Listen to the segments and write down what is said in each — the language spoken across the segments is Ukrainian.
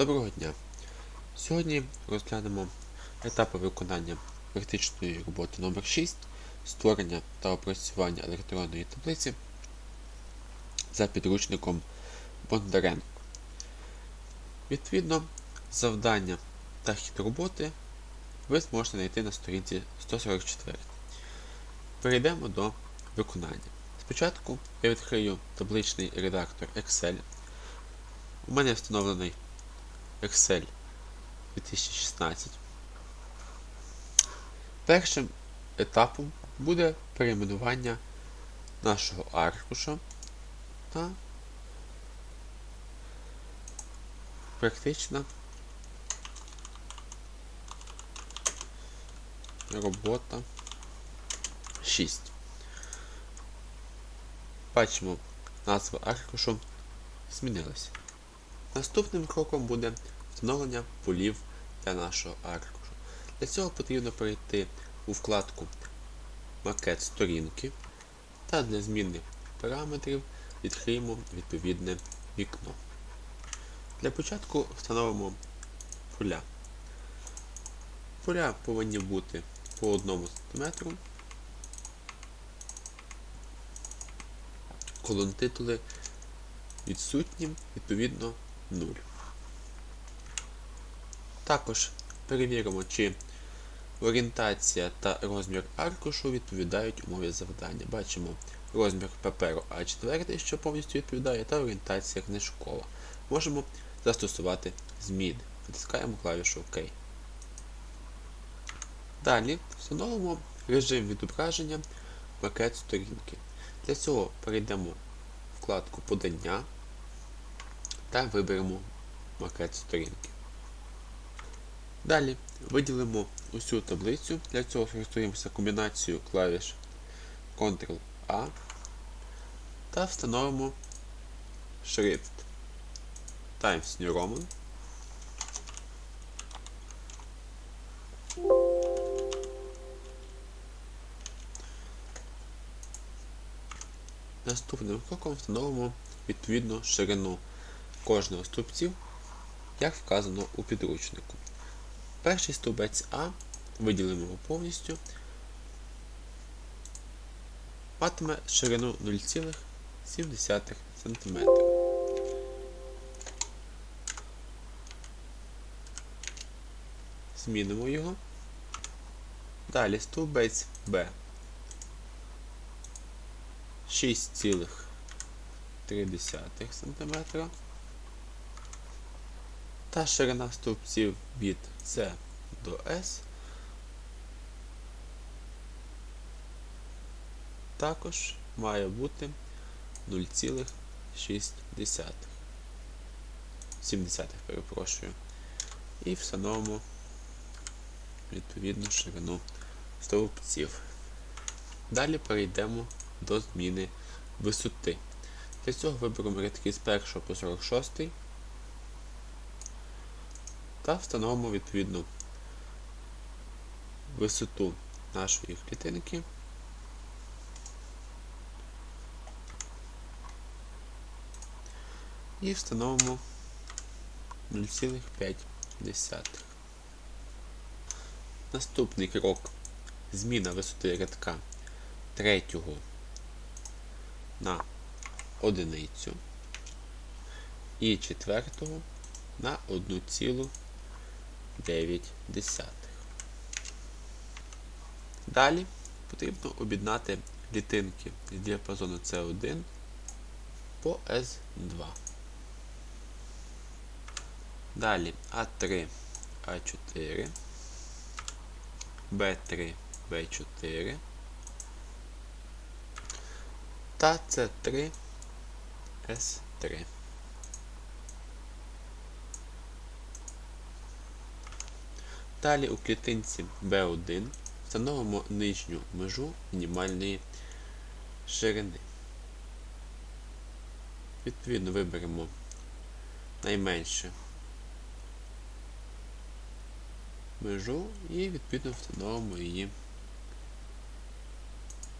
Доброго дня! Сьогодні розглянемо етапи виконання практичної роботи номер 6 створення та опрацювання електронної таблиці за підручником Бондаренко. Відповідно, завдання та хід роботи ви зможете знайти на сторінці 144. Перейдемо до виконання. Спочатку я відкрию табличний редактор Excel. У мене встановлений Excel 2016. Першим етапом буде перейменування нашого аркуша та практична робота 6. Бачимо, назва аркушу змінилася. Наступним кроком буде встановлення полів для нашого аркушу. Для цього потрібно перейти у вкладку Макет сторінки та для зміни параметрів відкриємо відповідне вікно. Для початку встановимо поля. Поля повинні бути по 1 см. Колон титули відсутні, відповідно 0. Також перевіримо, чи орієнтація та розмір аркушу відповідають умові завдання. Бачимо розмір паперу А4, що повністю відповідає, та орієнтація книжкова. Можемо застосувати зміни. Натискаємо клавішу ОК. Далі встановимо режим відображення макет сторінки. Для цього перейдемо в вкладку Подання та виберемо макет сторінки. Далі виділимо усю таблицю. Для цього скористуємося комбінацією клавіш Ctrl-A та встановимо шрифт Times New Roman. Наступним кроком встановимо відповідну ширину кожного стовпців, як вказано у підручнику. Перший стовбець А виділимо його повністю, матиме ширину 0,7 см. Змінимо його. Далі стовбець Б 6,3 см та ширина стовпців від С до С також має бути 0,6 70 перепрошую. І встановимо відповідну ширину стовпців. Далі перейдемо до зміни висоти. Для цього виберемо рядки з 1 по 46 та встановимо відповідну висоту нашої клітинки. І встановимо 0,5. Наступний крок зміна висоти рядка третього на одиницю і четвертого на 1,9. Далі потрібно об'єднати клітинки з діапазону C1 по S2. Далі А3, А4, Б3, Б4 та С3, С3. Далі у клітинці B1 встановимо нижню межу мінімальної ширини. Відповідно виберемо найменше межу і відповідно встановимо її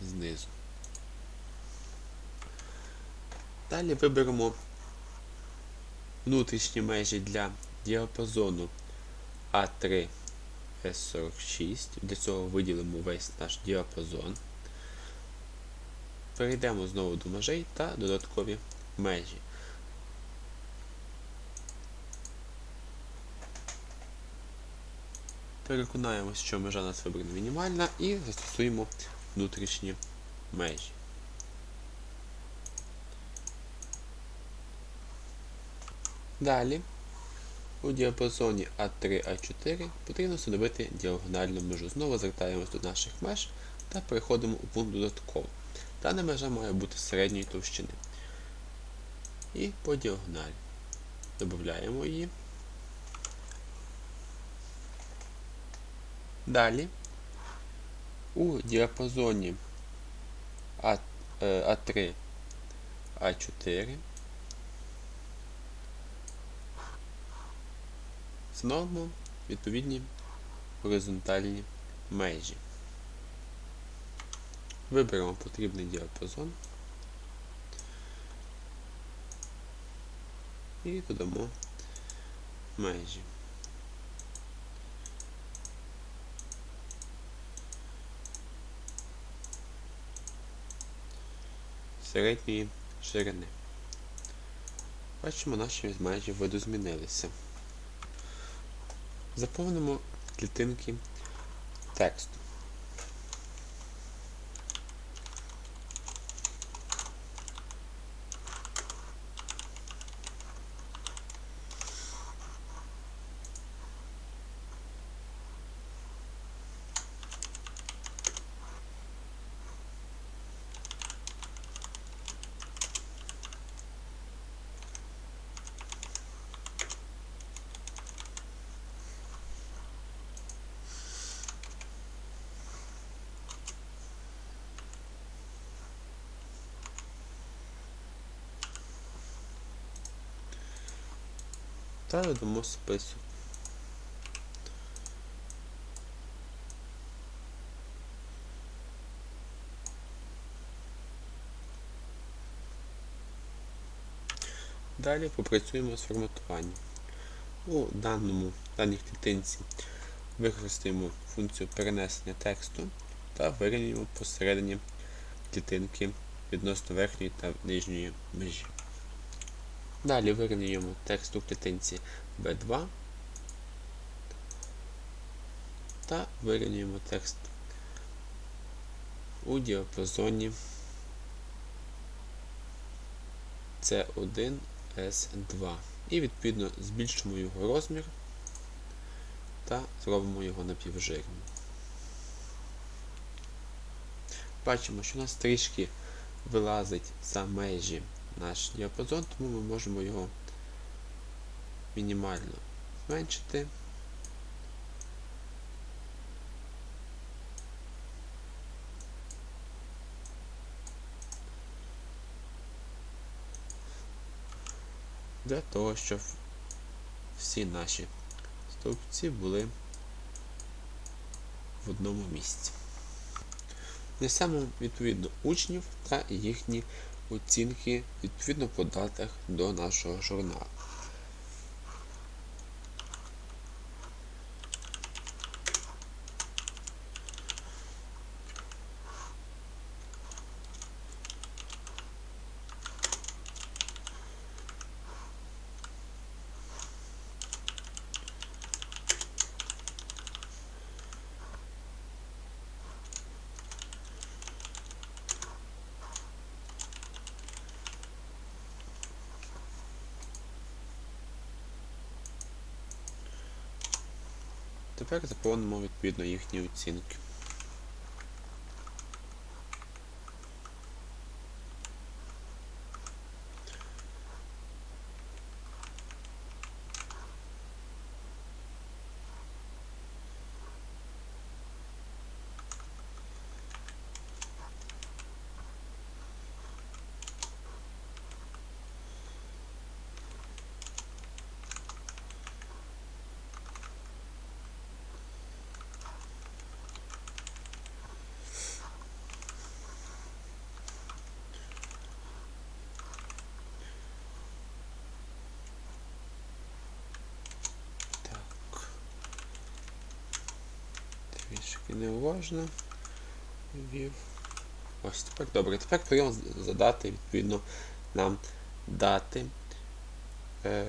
знизу. Далі виберемо внутрішні межі для діапазону А3 С46. Для цього виділимо весь наш діапазон. Перейдемо знову до межей та додаткові межі. Переконаємося, що межа нас вибрана мінімальна і застосуємо внутрішні межі. Далі у діапазоні А3А4 потрібно встановити діагональну межу. Знову звертаємось до наших меж та переходимо у пункт додатково. Дана межа має бути середньої товщини. І по діагоналі. Додаємо її. Далі у діапазоні А3А4 е, Знову відповідні горизонтальні межі. Виберемо потрібний діапазон і додамо межі. Середньої ширини. Бачимо, наші межі виду змінилися. Заповнимо клітинки тексту. Та додамо список. Далі попрацюємо з форматуванням. У даному, даній клітинці використаємо функцію перенесення тексту та вирівнюємо посередині клітинки відносно верхньої та нижньої межі. Далі вирівнюємо текст у клітинці B2 та вирівнюємо текст у діапазоні C1 S2 і відповідно збільшимо його розмір та зробимо його напівжирним. Бачимо, що у нас трішки вилазить за межі наш діапазон, тому ми можемо його мінімально зменшити. Для того, щоб всі наші стовпці були в одному місці. Несемо відповідно учнів та їхні оцінки відповідно по датах до нашого журналу. Тепер заповнимо відповідно їхні оцінки. Неуважно. Ввів. Ось тепер добре. Тепер потрібно задати відповідно нам дати е,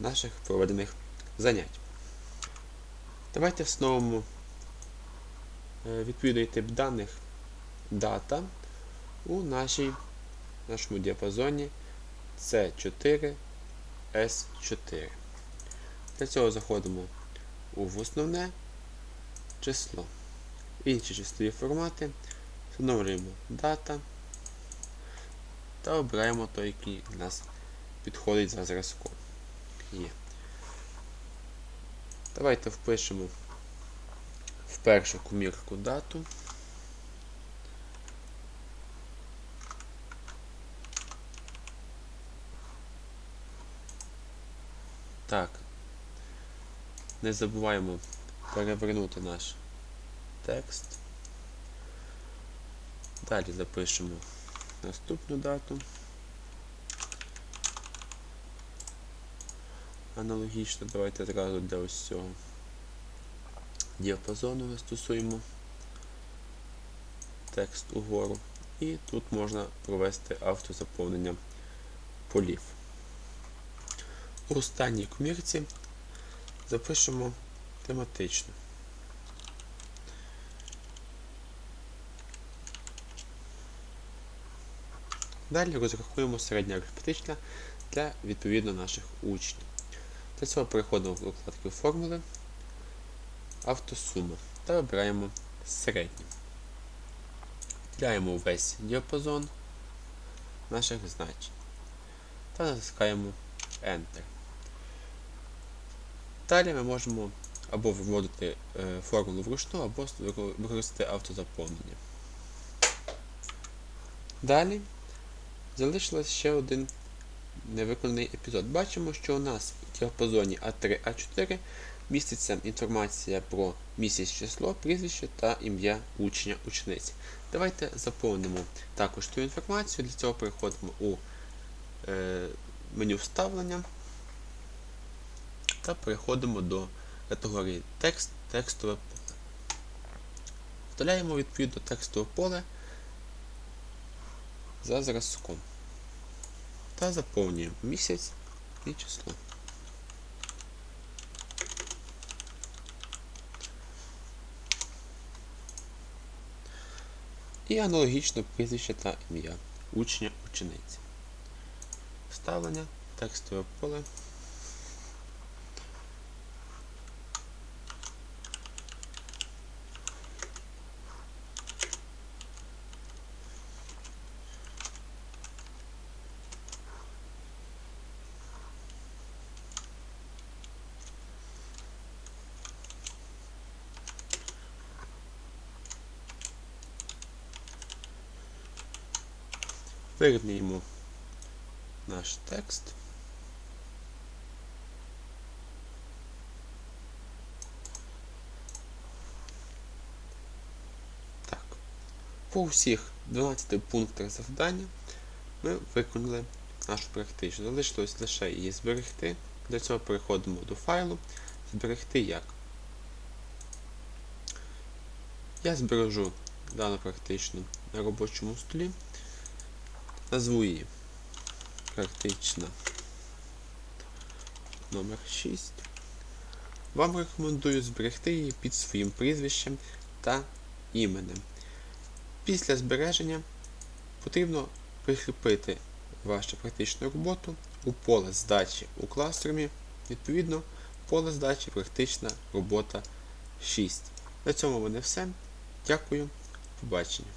наших проведених занять. Давайте встановимо е, відповідний тип даних дата у нашій, нашому діапазоні C4 S4. Для цього заходимо у основне число. Інші числові формати. Встановлюємо дата та обираємо той, який у нас підходить за зразком. Є. Давайте впишемо в першу комірку дату. Так. Не забуваємо перевернути наш текст. Далі запишемо наступну дату. Аналогічно давайте одразу для ось цього діапазону застосуємо текст угору. І тут можна провести автозаповнення полів. У останній комірці запишемо тематично. Далі розрахуємо середнє арифметичне для відповідно наших учнів. Для цього переходимо в вкладки формули, автосума та вибираємо середнє. Вділяємо весь діапазон наших значень та натискаємо Enter. Далі ми можемо або вводити е, формулу вручну, або використати автозаповнення. Далі залишилось ще один невиконаний епізод. Бачимо, що у нас в діапазоні А3, А4 міститься інформація про місяць число, прізвище та ім'я учня учениці. Давайте заповнимо також цю інформацію. Для цього переходимо у е, меню вставлення та переходимо до категорії текст, текстове поле. Вставляємо відповідно текстове поле за зразком та заповнюємо місяць і число. І аналогічно прізвище та ім'я учня учениці. Вставлення, текстове поле. Вирівняємо наш текст. Так. По всіх 12 пунктах завдання ми виконали нашу практичну. Залишилось лише її зберегти. Для цього переходимо до файлу. Зберегти як. Я збережу дану практичну на робочому столі. Назву її практична номер 6 Вам рекомендую зберегти її під своїм прізвищем та іменем. Після збереження потрібно прикріпити вашу практичну роботу у поле здачі у кластермі, відповідно, поле здачі практична робота 6. На цьому мене все. Дякую, побачення.